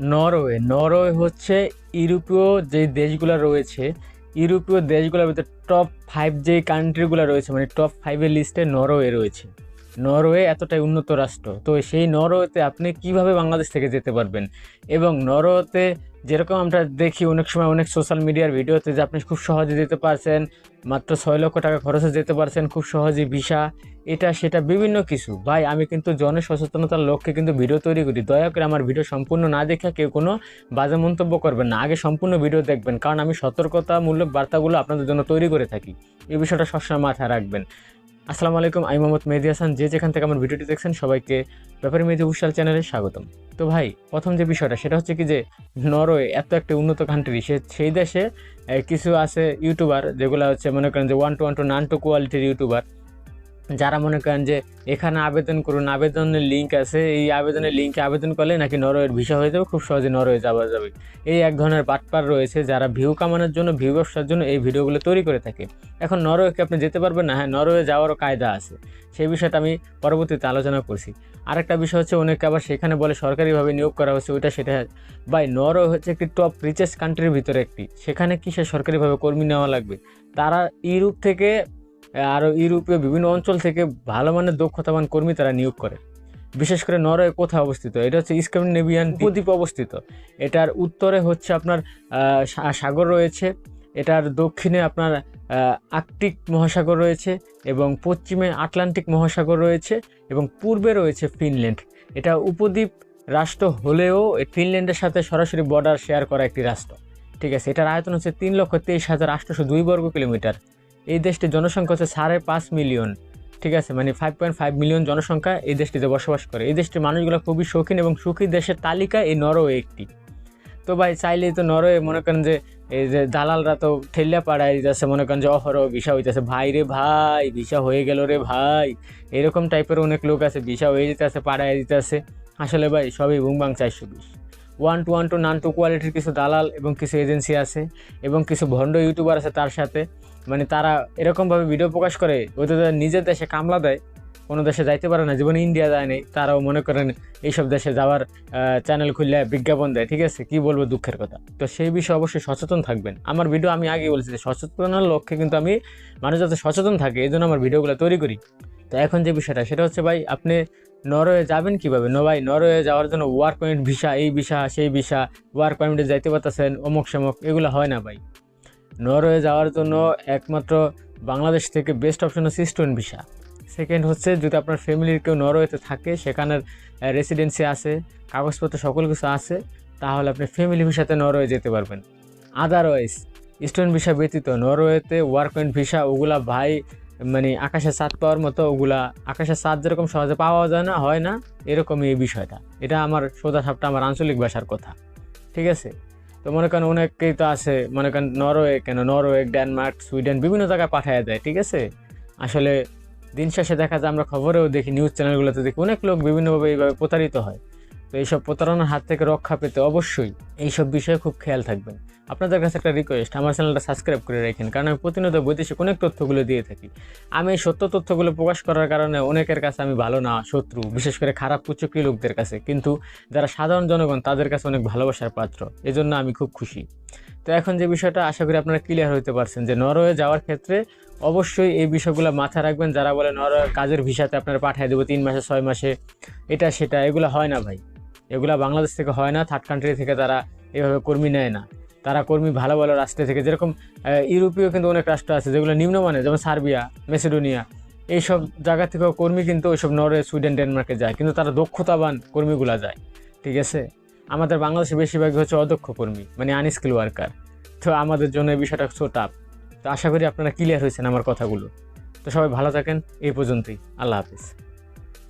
Norway. Norway হচ্ছে ইউরোপীয় যে দেশগুলো রয়েছে, ইউরোপীয় দেশগুলোর ভিতরে টপ ফাইভ যে কান্ট্রিগুলো রয়েছে মানে টপ ফাইভের লিস্টে নরওয়ে রয়েছে। নরওয়ে এতটাই উন্নত রাষ্ট্র। তো সেই নরওয়েতে আপনি কীভাবে বাংলাদেশ থেকে যেতে পারবেন? এবং নরওয়েতে যেরকম আমরা দেখি অনেক সময় অনেক সোশ্যাল মিডিয়ার ভিডিওতে যে আপনি খুব সহজে যেতে পারছেন, মাত্র ছয় লক্ষ টাকা খরচে যেতে পারছেন, খুব সহজে ভিসা, এটা, সেটা বিভিন্ন কিছু। ভাই, আমি কিন্তু জনসচেতনতার লক্ষ্যে কিন্তু ভিডিও তৈরি করি। দয়া করে আমার ভিডিও সম্পূর্ণ না দেখে কেউ কোনো বাজে মন্তব্য করবেন না। আগে সম্পূর্ণ ভিডিও দেখবেন। কারণ আমি সতর্কতামূলক বার্তাগুলো আপনাদের জন্য তৈরি করে থাকি। এই বিষয়টা সবসময় মাথায় রাখবেন। আসসালামু আলাইকুম, আমি মোহাম্মদ মেহেদি হাসান। যে যেখান থেকে আমার ভিডিওটি দেখছেন, সবাইকে ব্যাপারী মেহেদি উশাল চ্যানেলে স্বাগতম। তো ভাই, প্রথম যে বিষয়টা, সেটা হচ্ছে কি যে, নরওয়ে এত একটা উন্নত কান্ট্রি সে, সেই দেশে কিছু আছে ইউটিউবার, যেগুলো হচ্ছে মনে করেন যে ওয়ান টু ওয়ান টু নান টু কোয়ালিটির ইউটিউবার। যারা মনে করেন যে এখানে আবেদন করুন, আবেদনের লিঙ্ক আছে, এই আবেদনের লিঙ্কে আবেদন করলে নাকি নরওয়ের ভিসা হয়ে যাবে, খুব সহজে নরওয়ে যাওয়া যাবে। এই এক ধরনের বাটপার রয়েছে যারা ভিউ কামানোর জন্য ভিউ ব্যবসার জন্য এই ভিডিওগুলো তৈরি করে থাকে। এখন নরওয়েকে আপনি যেতে পারবেন না হ্যাঁ নরওয়ে যাওয়ারও কায়দা আছে। সেই বিষয়টা আমি পরবর্তীতে আলোচনা করছি। আরেকটা বিষয় হচ্ছে অনেকে আবার সেখানে বলে সরকারিভাবে নিয়োগ করা হচ্ছে, ওইটা সেটা বাই নরওয়ে হচ্ছে একটি টপ রিচেস্ট কান্ট্রির ভিতরে একটি। সেখানে কি সে সরকারিভাবে কর্মী নেওয়া লাগবে? তারা ইউরোপ থেকে আরও ইউরোপীয় বিভিন্ন অঞ্চল থেকে ভালো মানের দক্ষতাবান কর্মী তারা নিয়োগ করে। বিশেষ করে নরওয়ে কোথায় অবস্থিত? এটা হচ্ছে স্ক্যান্ডিনেভিয়ান উপদ্বীপে অবস্থিত। এটার উত্তরে হচ্ছে আপনার সাগর রয়েছে। এটার দক্ষিণে আপনার আর্কটিক মহাসাগর রয়েছে এবং পশ্চিমে আটলান্টিক মহাসাগর রয়েছে এবং পূর্বে রয়েছে ফিনল্যান্ড। এটা উপদ্বীপ রাষ্ট্র হলেও ফিনল্যান্ডের সাথে সরাসরি বর্ডার শেয়ার করা একটি রাষ্ট্র। ঠিক আছে এটার আয়তন হচ্ছে তিন লক্ষ তেইশ হাজার আটশোশো দুই বর্গ কিলোমিটার। এই দেশটির জনসংখ্যা হচ্ছে সাড়ে পাঁচ মিলিয়ন, ঠিক আছে? মানে ফাইভ পয়েন্ট ফাইভ মিলিয়ন জনসংখ্যা এই দেশটিতে বসবাস করে। এই দেশটির মানুষগুলো খুবই শৌখিন এবং সুখী দেশের তালিকা এই নরওয়ে একটি। তো ভাই, চাইলেই তো নরওয়ে মনে করেন যে, এই যে দালালরা তো ঠেলিয়া পাড়ায় দিতেছে মনে করেন যে অহরহ ভিসা হইতেছে। ভাই রে ভাই, ভিসা হয়ে গেল রে ভাই। এরকম টাইপের অনেক লোক আছে, ভিসা হয়ে যেতেছে, পাড়ায় দিতেছে আসলে ভাই, সবই বুংবাং চারশো বিশ। ওয়ান টু ওয়ান টু নান টু কোয়ালিটির কিছু দালাল এবং কিছু এজেন্সি আছে এবং কিছু ভণ্ড ইউটিউবার আছে তার সাথে। মানে তারা এরকমভাবে ভিডিও প্রকাশ করে ওদের তারা নিজের দেশে কামলা দেয়, কোনো দেশে যাইতে পারে না, জীবনে ইন্ডিয়া যায় নাই, তারাও মনে করেন এইসব দেশে যাওয়ার চ্যানেল খুললে বিজ্ঞাপন দেয়, ঠিক আছে? কি বলব দুঃখের কথা। তো সেই বিষয়ে অবশ্যই সচেতন থাকবেন। আমার ভিডিও আমি আগে বলছি যে সচেতনার লক্ষ্যে কিন্তু আমি মানুষ যাতে সচেতন থাকে, এই জন্য আমার ভিডিওগুলো তৈরি করি। তো এখন যে বিষয়টা, সেটা হচ্ছে ভাই, আপনি নরওয়ে যাবেন কীভাবে? ন ভাই, নরওয়ে যাওয়ার জন্য ওয়ার্ক পারমিট ভিসা এই ভিসা সেই ভিসা ওয়ার্ক পারমিটে যাইতে পারতেছেন অমুক সমক এগুলো হয় না ভাই। নরওয়ে যাওয়ার জন্য একমাত্র বাংলাদেশ থেকে বেস্ট অপশন হচ্ছে স্টুডেন্ট ভিসা সেকেন্ড হচ্ছে, যদি আপনার ফ্যামিলির কেউ নরওয়েতে থাকে সেখানের রেসিডেন্সি আছে, কাগজপত্র সকল কিছু আছে, তাহলে আপনি ফ্যামিলি ভিসাতে নরওয়ে যেতে পারবেন। আদারওয়াইজ স্টুডেন্ট ভিসা ব্যতীত নরওয়েতে ওয়ার্ক পয়েন্ট ভিসা ওগুলা ভাই মানে আকাশে চাঁদ পাওয়ার মতো ওগুলা, আকাশের চাঁদ যেরকম সহজে পাওয়া যায় না, হয় না, এরকমই এই বিষয়টা। এটা আমার সোজা সাপটা আমার আঞ্চলিক ভাষার কথা। ঠিক আছে? তো মনে করেন অনেকেই তো আছে, মনে করেন নরওয়ে, কেন নরওয়ে, ডেনমার্ক, সুইডেন বিভিন্ন জায়গায় পাঠায় দেয়, ঠিক আছে? আসলে দিন শেষে দেখা যায় আমরা খবরেও দেখি, নিউজ চ্যানেলগুলোতে দেখি, অনেক লোক বিভিন্নভাবে এইভাবে প্রতারিত হয়। তো এইসব প্রতারণার হাত থেকে রক্ষা পেতে অবশ্যই এইসব বিষয়ে খুব খেয়াল থাকবেন। আপনাদের কাছে একটা রিকোয়েস্ট আমার চ্যানেলটা সাবস্ক্রাইব করে রাখেন, কারণ আমি প্রতিনিয়ত বৈদেশিক অনেক তথ্যগুলো দিয়ে থাকি। আমি এই সত্য তথ্যগুলো প্রকাশ করার কারণে অনেকের কাছে আমি ভালো না, শত্রু, বিশেষ করে খারাপ কুচক্রী লোকদের কাছে। কিন্তু যারা সাধারণ জনগণ, তাদের কাছে অনেক ভালোবাসার পাত্র। এজন্য আমি খুব খুশি। তো এখন যে বিষয়টা, আশা করি আপনারা ক্লিয়ার হতে পারছেন যে নরওয়ে যাওয়ার ক্ষেত্রে অবশ্যই এই বিষয়গুলো মাথায় রাখবেন। যারা বলে নরওয়ে কাজের ভিসাতে আপনারা পাঠিয়ে দেবো তিন মাসে, ছয় মাসে, এটা, সেটা, এগুলো হয় না ভাই। এগুলা বাংলাদেশ থেকে হয় না থার্ড কান্ট্রি থেকে তারা এভাবে কর্মী নেয় না। তারা কর্মী ভালো ভালো রাষ্ট্র থেকে, যেরকম ইউরোপীয় কিন্তু অনেক রাষ্ট্র আছে যেগুলো নিম্নমানের, যেমন সার্বিয়া, মেসিডোনিয়া, এইসব জায়গা থেকেও কর্মী কিন্তু ওইসব নরওয়ে, সুইডেন, ডেনমার্কে যায়, কিন্তু তারা দক্ষতাবান কর্মীগুলা যায়, ঠিক আছে? আমাদের বাংলাদেশে বেশিরভাগই হচ্ছে অদক্ষ কর্মী মানে আনস্কিল ওয়ার্কার তো আমাদের জন্য এই বিষয়টা সো টাফ তো আশা করি আপনারা ক্লিয়ার হয়েছেন আমার কথাগুলো। তো সবাই ভালো থাকেন, এই পর্যন্তই। আল্লাহ হাফিজ।